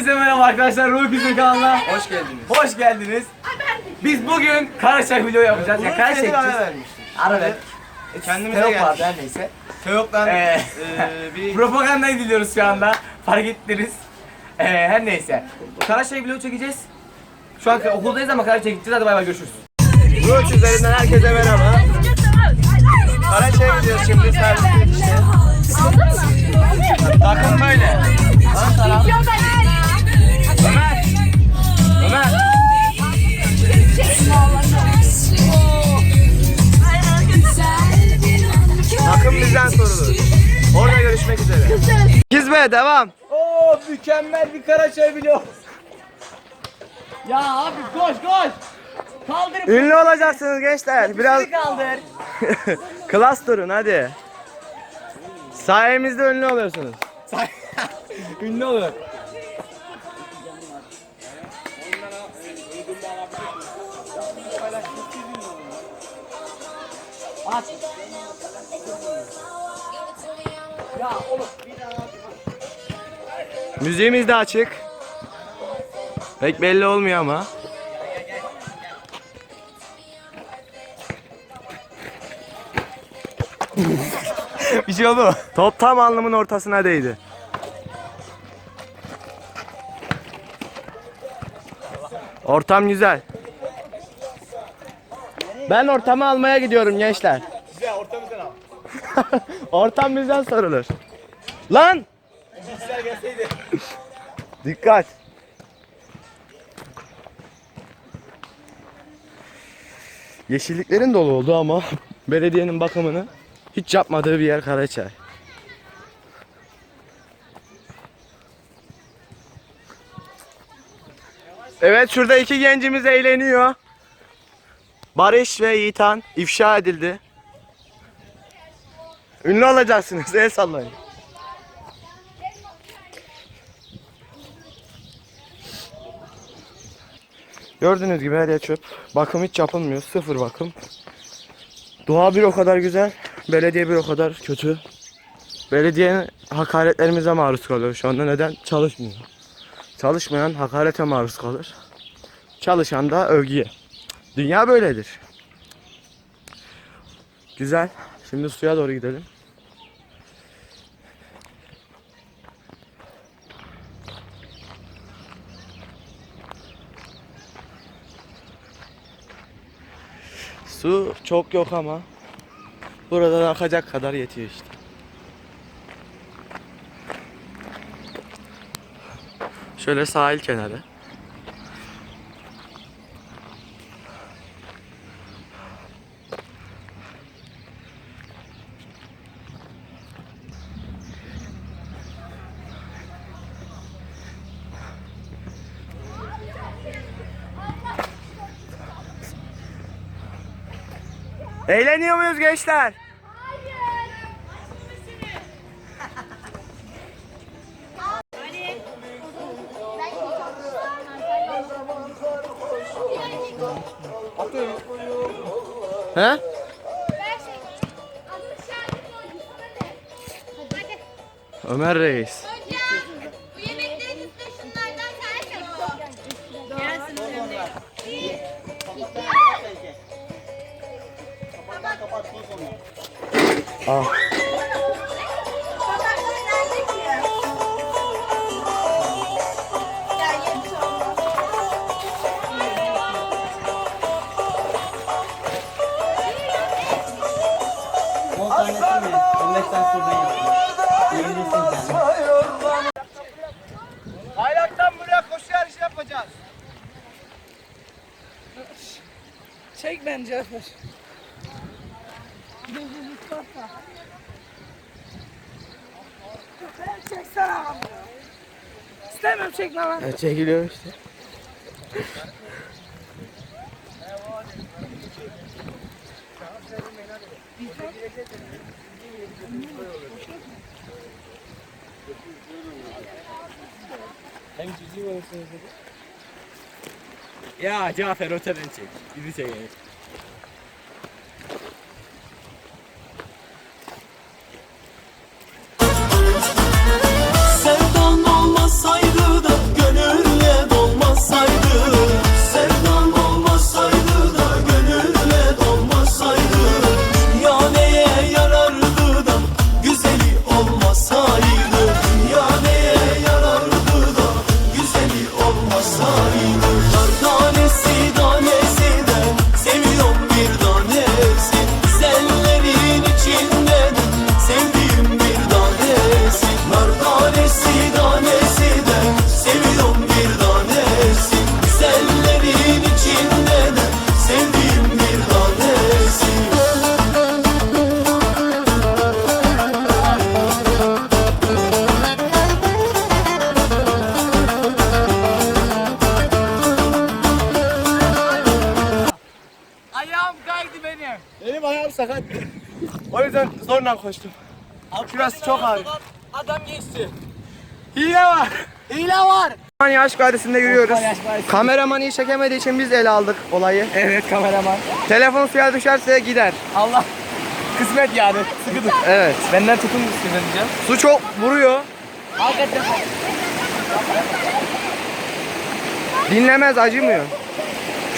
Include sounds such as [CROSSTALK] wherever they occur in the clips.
Herkese merhaba arkadaşlar. Ruh Küzün kanalına Hoş geldiniz. hoş geldiniz. Biz bugün Karaçay video yapacağız. Ya Karaçay çekeceğiz. Ara ver. Kendimize Teok vardı her neyse. Teok'tan Ee, eee [LAUGHS] bir Propagandayı diliyoruz şu anda. Fark ettiniz. Ee, her neyse. Karaçay video çekeceğiz. Şu an okuldayız ama Karaçay'a gideceğiz. Hadi bay bay görüşürüz. Ruh üzerinden herkese merhaba. Karaçay'a gidiyoruz şimdi servis işte. Takım böyle. Ön taraf. Takım bizden sorulur. Orada görüşmek üzere. Gizbe devam. Oo mükemmel bir Karaçay video. Ya abi koş koş. Kaldır. Ünlü olacaksınız gençler. Biraz Biraz kaldır. [LAUGHS] klas durun hadi. Sayemizde ünlü oluyorsunuz. [LAUGHS] Ünlü olur. At. Müziğimiz de açık. Pek belli olmuyor ama. [LAUGHS] bir şey oldu mu? Top tam alnımın ortasına değdi. Ortam güzel. Ben ortamı almaya gidiyorum gençler. Güzel ortamızdan al. [LAUGHS] Ortam bizden sorulur. Lan! Dikkat. Yeşilliklerin dolu oldu ama belediyenin bakımını hiç yapmadığı bir yer Karaçay. Evet şurada iki gencimiz eğleniyor. Barış ve Yiğitan ifşa edildi. Ünlü olacaksınız. El sallayın. Gördüğünüz gibi her yer çöp. Bakım hiç yapılmıyor. Sıfır bakım. Doğa bir o kadar güzel. Belediye bir o kadar kötü. Belediyenin hakaretlerimize maruz kalıyor şu anda. Neden? Çalışmıyor. Çalışmayan hakarete maruz kalır. Çalışan da övgüye. Dünya böyledir. Güzel. Şimdi suya doğru gidelim. Su çok yok ama buradan akacak kadar yetiyor işte. Şöyle sahil kenarı. Eğleniyor muyuz gençler? He? Ömer Reis. Yapacağız. Çek bence Ömer. Çeksene abi. İstemiyorum çekme lan. Ya çekiliyor işte. Ya Cafer öteden çek. Bizi çekelim. Yüzden zorla koştum. Şurası çok ağır. Adam geçti. Hile var. Hile var. Osmaniye Aşk Vadisi'nde yürüyoruz. Kameraman iyi çekemediği için biz ele aldık olayı. Evet kameraman. Telefon suya düşerse gider. Allah kısmet yani. Sıkı tut. Evet. Benden tutun diyeceğim. Su çok vuruyor. Hakikaten. Dinlemez acımıyor.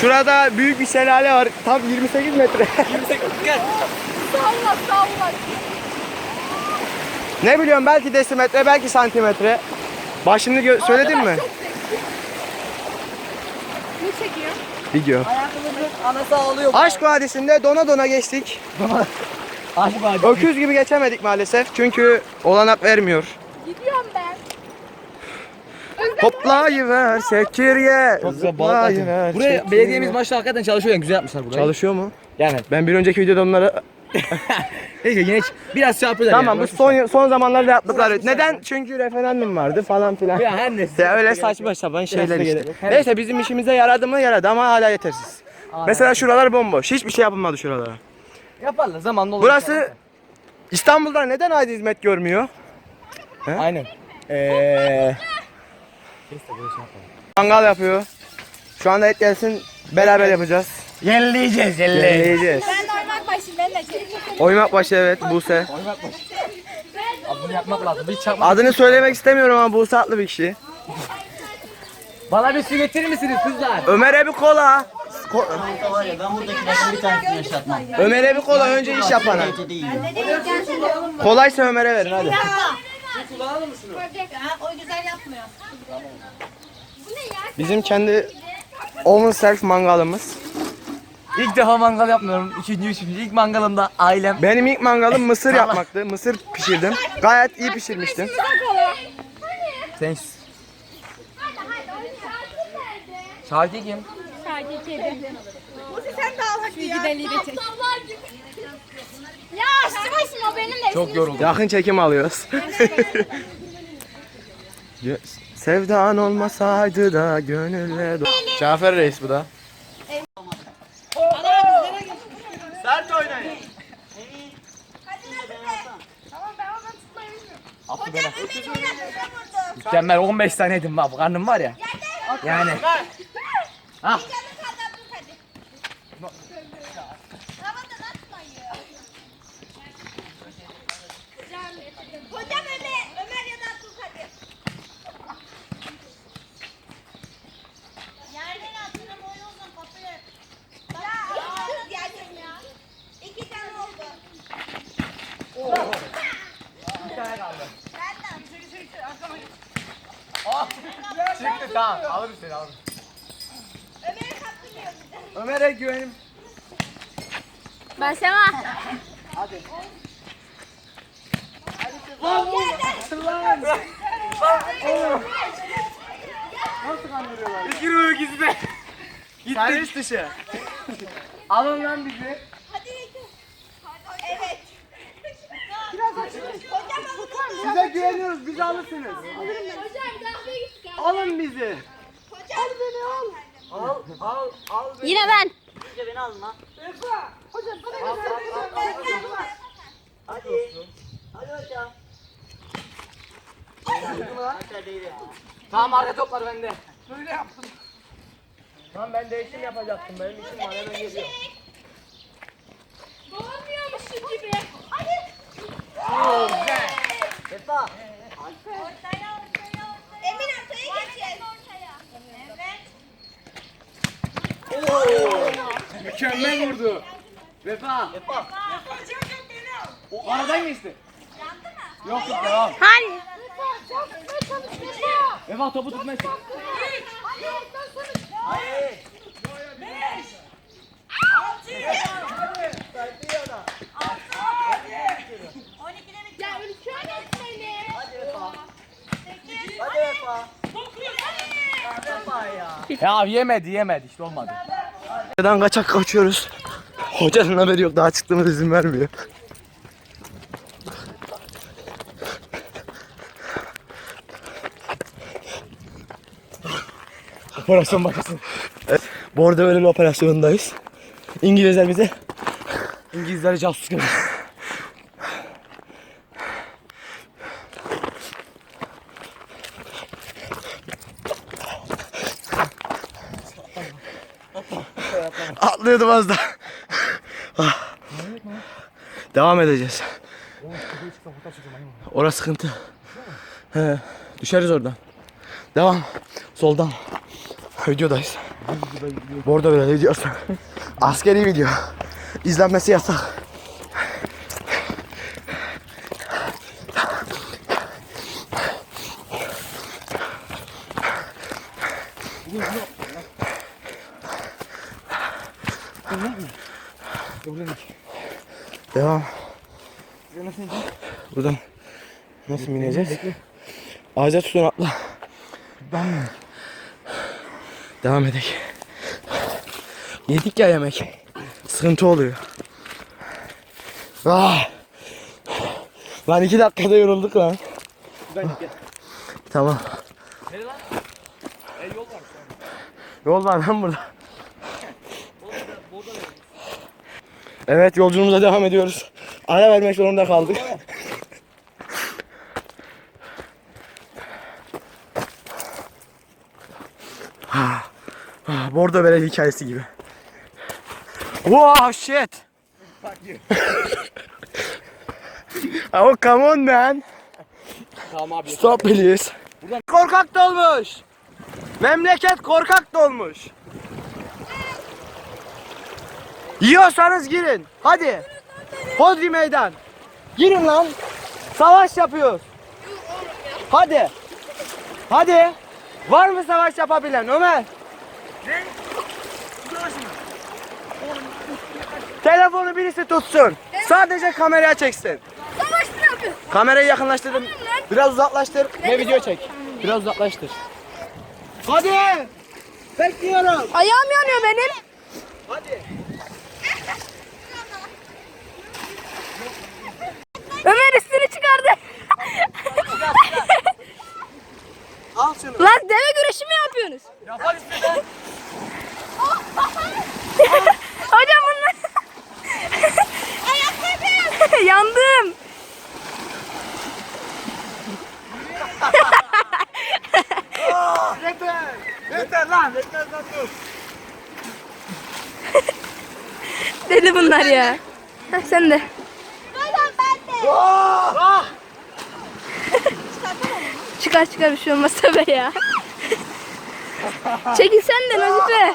Şurada büyük bir şelale var. Tam 28 metre. Gel. Salla salla. ne biliyorum belki desimetre belki santimetre. Başını gö- söyledin mi? Ne çekiyor? Video. Hayatımızın anası ağlıyor. Aşk Vadisi'nde dona dona geçtik. [LAUGHS] Aşk var. Öküz gibi geçemedik maalesef çünkü olanak vermiyor. Gidiyorum ben. Hoplayıver sekirye. zıplayıver Buraya sekirye. belediyemiz maçta hakikaten çalışıyor yani güzel yapmışlar burayı. Çalışıyor mu? Yani. Ben bir önceki videoda onları... Neyse yine biraz şey yapıyorlar tamam bu yani. son son zamanlarda yaptıkları. Neden? Çünkü referandum vardı falan filan. Ya her neyse. Ya öyle saçma sapan şeyler işte. Evet. Neyse bizim işimize yaradı mı yaradı ama hala yetersiz. Mesela şuralar bomboş. Hiçbir şey yapılmadı şuralara. Yaparlar zamanla olur. Burası İstanbul'da neden ayrı hizmet görmüyor? Aynen. Eee. Mangal yapıyor. Şu anda et gelsin beraber yapacağız. Yenileyeceğiz yenileyeceğiz. Yiyeceğiz. Ben de çekeyim. Oymak başı evet Buse. Bunu yapmak lazım. Bir çakmak. Adını söylemek istemiyorum ama Buse adlı bir kişi. Bana bir su getirir misiniz kızlar? Ömer'e bir kola. Ko- var ya ben buradakilerden bir tanesini yaşatmam. Ömer'e bir kola önce iş yapana. Kolaysa Ömer'e verin hadi. O güzel yapmıyor. Bu ne ya? Bizim kendi oven self mangalımız. İlk defa mangal yapmıyorum. İkinci, üçüncü. İlk mangalımda ailem. Benim ilk mangalım mısır yapmaktı. Mısır pişirdim. Gayet iyi pişirmiştim. Thanks. Şarkı kim? Şarkı kedi. sen de al hadi ya. Gideliği de çek. Ya açtı başım o benim de. Çok yoruldum. Yakın çekim alıyoruz. [LAUGHS] Sevdan olmasaydı da gönülle Cafer Reis bu da. Hocam Ömer'i oynatacağım orada. Mükemmel 15 tane yedim bak. Karnım var ya. Yani. Ah. Canım kaldı Abdülkadir. Havadan atmayın. Hocam Ömer, Ömer ya da Abdülkadir. Yerden altına boy olsun kapıyı. Ya, geldim ya. İki tane oldu. Bir tane kaldı. Benden. Ah. Tamam. Alırım seni alırım. Ömer'i kaptırmıyor. Ömer'e güvenim. Ben Sema. Yürü ikisi de. Servis dışı. Alın lan bizi. Hadi. Evet. Biraz alın. Size güveniyoruz. Bizi alırsınız. Kahveye gittik. Alın bizi. Hocam beni al. Al, al, al. Yine ben. Ece beni alın lan. Hocam bana güzel Hadi. Hadi hocam. Tamam arka toplar bende. Böyle yaptım. Tamam ben değişim yapacaktım. Benim işim var. Hemen geliyorum. Doğmuyormuşum gibi. Hadi. Sefa. Ortaya ortaya ortaya. Emin ortaya geçeceğiz. Ortaya. Evet. Mükemmel vurdu. Vefa. Sefa. O aradan geçti. Yandı mı? Yok yok devam. Hani? Vefa topu tutmaya çalış. Hayır. Ülke öğretmeni. Hadi Vefa. Hadi Vefa. Vefa ya. Ya yemedi yemedi işte olmadı. Hocadan kaçak kaçıyoruz. Hocanın haberi yok. Daha çıktığımız izin vermiyor. Operasyon başlasın. Bu arada böyle bir operasyondayız. İngilizler bize İngilizler casus gibi. Atlıyordum az da. Ah. Devam edeceğiz. Orası sıkıntı. He, düşeriz oradan. Devam. Soldan. Videodayız. Bu arada böyle video Askeri video. İzlenmesi yasak. Devam. Buradan nasıl bineceğiz? Ağaca tutun atla. Devam edelim. Yedik ya yemek. Sıkıntı oluyor. Ah. Lan iki dakikada yorulduk lan. Tamam. Yol var lan burada. Evet yolculuğumuza devam ediyoruz. Ara vermek zorunda kaldık. Ah, ah, Bordo Beret hikayesi gibi. Wow shit. [LAUGHS] oh come on man. Tamam abi. Stop please. Korkak dolmuş. Memleket korkak dolmuş. Yiyorsanız girin. Hadi. Hodri meydan. Girin lan. Savaş yapıyoruz. Hadi. Hadi. Var mı savaş yapabilen Ömer? Telefonu birisi tutsun. Sadece kameraya çeksin. Savaş mı yapıyorsun? Kamerayı yakınlaştırdım. Biraz uzaklaştır ve video çek. Biraz uzaklaştır. Hadi. Bekliyorum. Ayağım yanıyor benim. Hadi. Ömer üstünü çıkardı. Al şunu. Lan deve güreşi mi yapıyorsunuz? Bir de. [LAUGHS] Hocam bunlar... [LAUGHS] Yandım. Yeter. Yeter lan. Yeter lan dur. Deli bunlar ya. Heh, sen de. Ah! Çıkar çıkar bir şey olmaz tabi ya. Çekil sen de Nazife.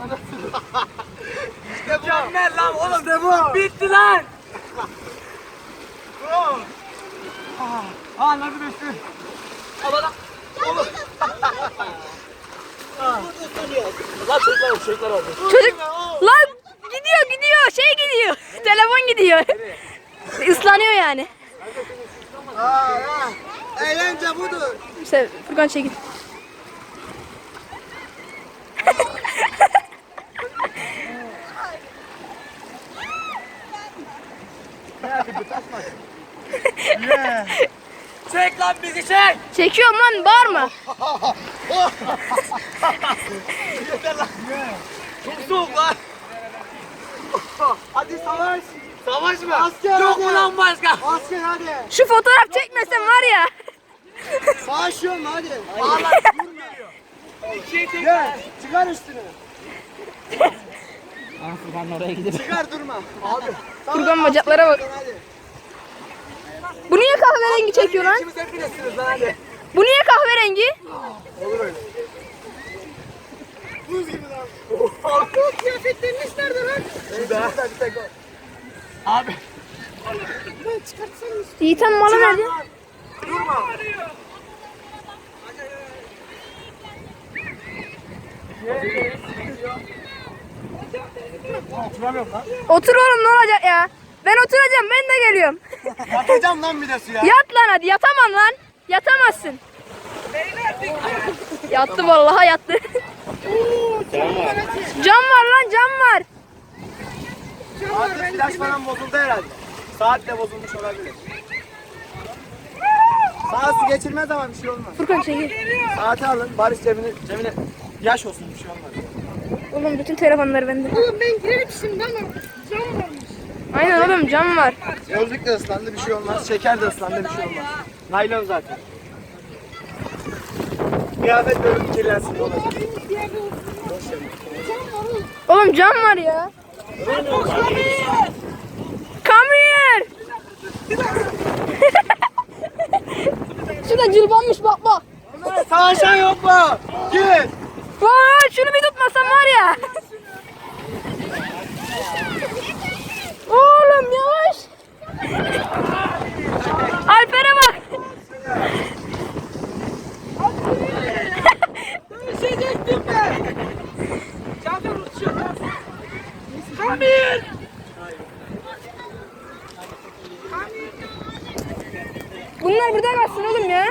Ah! Mükemmel. Mükemmel lan oğlum işte bu. Bitti lan. Aa nasıl düştü? Lan çocuklar oldu, çocuklar oldu. Çocuk lan gidiyor gidiyor şey gidiyor. Telefon gidiyor. Islanıyor yani. Eğlence budur. İşte Furkan çekil. Çek lan bizi çek. Çekiyorum lan bağırma. Yeter lan. Çok soğuk lan. Hadi savaş. Savaş mı? Asker Yok mu lan başka? Asker hadi. Şu fotoğraf çekmesen var ya. Savaşıyorum hadi. Ağlar dur geliyor. Gel çıkar üstünü. Ben oraya gidip. Çıkar durma. Abi. Furkan bacaklara bak. Hadi. Bu niye kahverengi çekiyor lan? İkimiz lan hadi. Bu niye kahverengi? Olur öyle. Buz gibi lan. Kıyafetleriniz nerede lan? Şurada. Bir tek o. Abi. Yiğiten malı nerede? Durma. Oturamıyorum lan. Otur oğlum ne olacak ya? Ben oturacağım ben de geliyorum. [LAUGHS] Atacağım lan bir de suya. Yat lan hadi yatamam lan. Yatamazsın. Yattı vallahi yattı. Cam var lan cam var. Artık flash falan bozuldu herhalde. Saat de bozulmuş olabilir. Saat su geçirmez ama bir şey olmaz. Furkan çekil. Saati alın, Barış cebine, cebine yaş olsun bir şey olmaz. Oğlum bütün telefonlar bende. Oğlum ben girerim şimdi ama cam varmış. Aynen oğlum cam var. Gözlük de ıslandı bir şey olmaz. Şeker de ıslandı bir şey olmaz. Naylon zaten. Kıyafet böyle kirlensin ne olacak? Oğlum cam var ya. Come here. [LAUGHS] Şurada cılbanmış bak bak. Savaşan yok mu? Git. Vay şunu bir tutmasam var ya. Oğlum yavaş. Alper'e bak. Düşecektim ben. Cafer uçuyor. Kamil. Bunlar burada kalsın oğlum ya.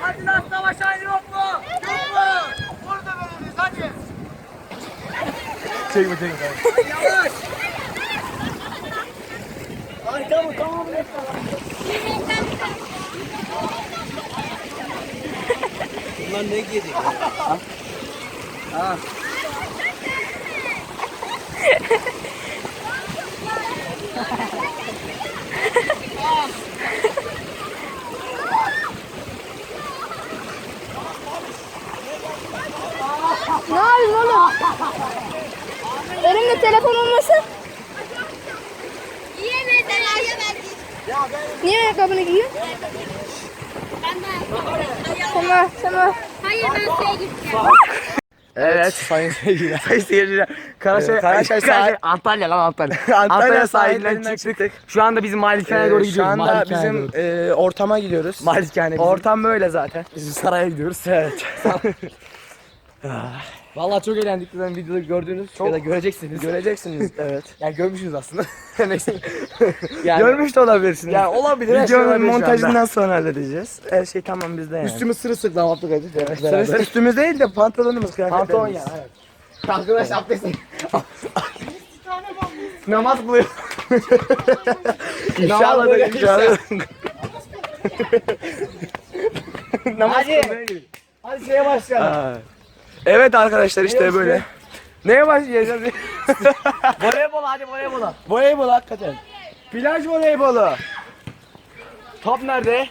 Hadi lan savaşan yok mu? Yok mu? Burada böyleyiz hadi. Çekme çekme. Yavaş. Arkamı tamam Bunlar ne giydi? Ne yapayım oğlum? Elimde telefon olmasa? Yiyemedin. Niye ayakkabını giyiyorsun? Tamam tamam. Hayır ben şeye gideceğim. Evet. [LAUGHS] Sayın seyirciler. Sayın seyirciler. Karaşay, Evet, Karaşay sahil, Antalya lan Antalya. [LAUGHS] Antalya sahilinden çıktık. Şu anda bizim malikaneye doğru Ee, gidiyoruz. Şu anda Malikaneye bizim doğru. e, ortama gidiyoruz. Malikane bizim. Ortam böyle zaten. Biz saraya gidiyoruz. Evet. [LAUGHS] Vallahi çok eğlendik. Zaten videoda gördüğünüz ya da göreceksiniz. Göreceksiniz. [LAUGHS] evet. Yani görmüşsünüz aslında. [LAUGHS] Neyse. [LAUGHS] yani, Görmüş de olabilirsiniz. yani olabilir. her şey Videonun olabilir şu anda. montajından sonra halledeceğiz. Her şey tamam bizde yani. Üstümüz sırılsıklam yaptık hadi. Evet, Sırası üstümüz değil de pantolonumuz kıyafetlerimiz. Pantolon ya. Evet. Arkadaş abdest Namaz kılıyor. İnşallah da inşallah. Namaz kılmaya gidiyor. Hadi şeye başlayalım. Ha. Evet arkadaşlar işte böyle. Neye başlayacağız? [LAUGHS] voleybol hadi voleybola. Voleybol hakikaten. Plaj voleybolu. Top nerede?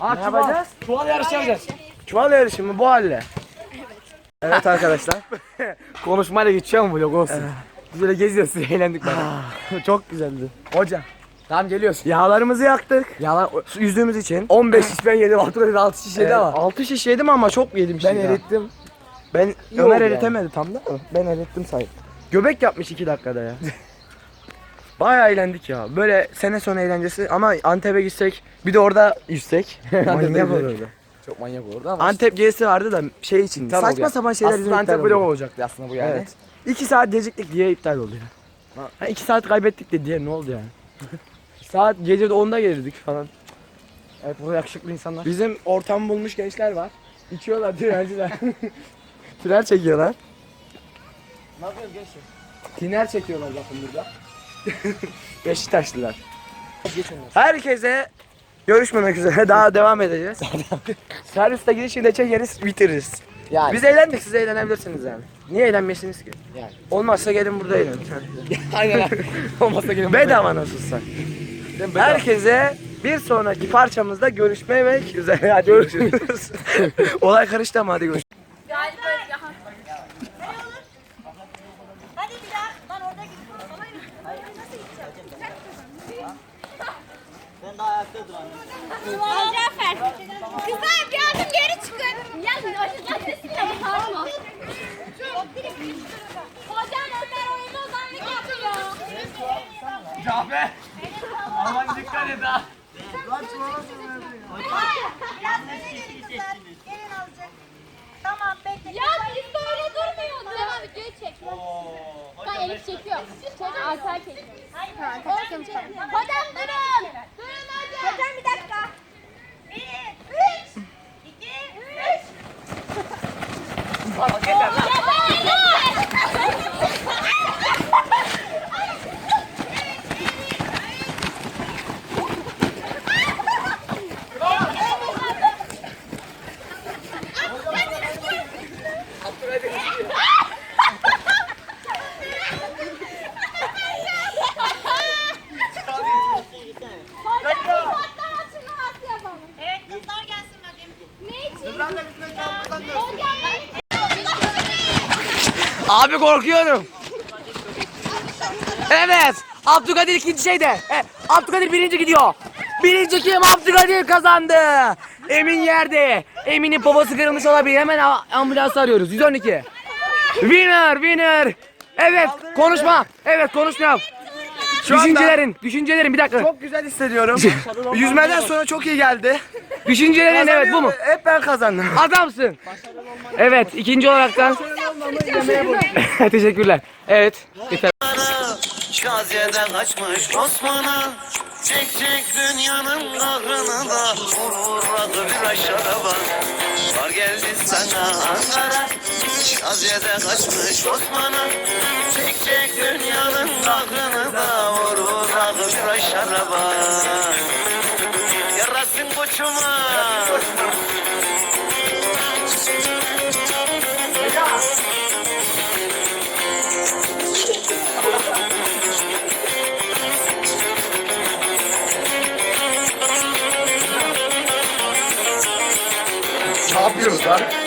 Aa, Ne çuval. yapacağız? Çuval yarışı yapacağız. Çuval yarışı mı bu halle? Evet arkadaşlar. [LAUGHS] Konuşmayla geçiyor mu vlog olsun. Biz böyle geziyoruz, [LAUGHS] eğlendik bana. Çok güzeldi. Hocam. Tamam geliyoruz. Yağlarımızı yaktık. Su- Yüzdüğümüz için. 15 [LAUGHS] şiş ben yedim, Artur dedi 6 şiş yedi ama. 6 şiş yedim ama çok yedim Ben şimdi. erittim. Ben İyi Ömer oldu yani. eritemedi tam da ama ben erittim sayın. Göbek yapmış 2 dakikada ya. [LAUGHS] Bayağı eğlendik ya. Böyle sene sonu eğlencesi ama Antep'e gitsek bir de orada yüzsek. [LAUGHS] manyak olurdu. Çok manyak olurdu ama. Antep gezisi vardı da şey için. Tam saçma oldu. sapan şeyler Aslında Antep iptal vlog oldu. olacaktı aslında bu yani. Evet. 2 saat geciktik diye iptal oldu ya. Ha, 2 saat kaybettik de diye ne oldu yani? Saat gece de 10'da gelirdik falan. Evet burada yakışıklı insanlar. Bizim ortam bulmuş gençler var. İçiyorlar direnciler. [LAUGHS] Tiner çekiyorlar. Ne yapıyorsun gençler? Tiner çekiyorlar bakın burada. [LAUGHS] Beşiktaşlılar. Geçin. Herkese görüşmemek üzere [LAUGHS] daha devam edeceğiz. Serviste gidişinde çekeriz bitiririz. Yani. Biz eğlendik siz eğlenebilirsiniz yani. Niye eğlenmesiniz ki? Yani. Olmazsa gelin burada eğlenin. Aynen. Olmazsa gelin. Bedava nasılsa. Herkese bir sonraki parçamızda görüşmek üzere. Hadi görüşürüz. [LAUGHS] Olay karıştı ama hadi görüşürüz. Hadi bir daha. Lan orada gidip Nasıl gideceğim? Ben daha ayakta duramıyorum. Al Cafer. Kızlar bir adım geri çıkın. Ya aşağıdan sesini yapma. Hocam Ömer oyunda ozanlık yapıyor. Cafer. Aman dikkat et ha. Biraz öne gelin kızlar. Gelin alacak. Tamam bekle. Ya biz böyle durmuyoruz. Tamam videoyu çek. Elif çekiyor. Alper çekiyor. Hocam durun. Durun hocam. Hocam bir dakika. Bir, üç, iki, üç. Bak yeter lan. Evet kızlar gelsin bakayım. Ne için? Hocam Abi korkuyorum. Evet. Abdülkadir ikinci şeyde. E, Abdülkadir birinci gidiyor. Birinci kim? Abdülkadir kazandı. Emin yerde. Emin'in babası kırılmış olabilir. Hemen ambulans arıyoruz. 112. Winner, winner. Evet, konuşma. Evet, konuşma. Şu anda Düşüncelerin, düşüncelerin bir dakika. çok güzel hissediyorum. [LAUGHS] Yüzmeden sonra çok iyi geldi. Düşüncelerin evet bu mu? Hep ben kazandım. [LAUGHS] Adamsın. Evet, ikinci olaraktan. [LAUGHS] Teşekkürler. Evet. Yeter. Şaziye'den kaçmış Osman'a Çek çek dünyanın kahrını da Vur vur rakı bir aşağıda bak Var geldi sana Ankara Şaziye'den kaçmış Osman'a? Çek çek dünyanın kahrını da Vur vur rakı bir aşağıda bak Yarasın koçuma. Ne yapıyoruz lan?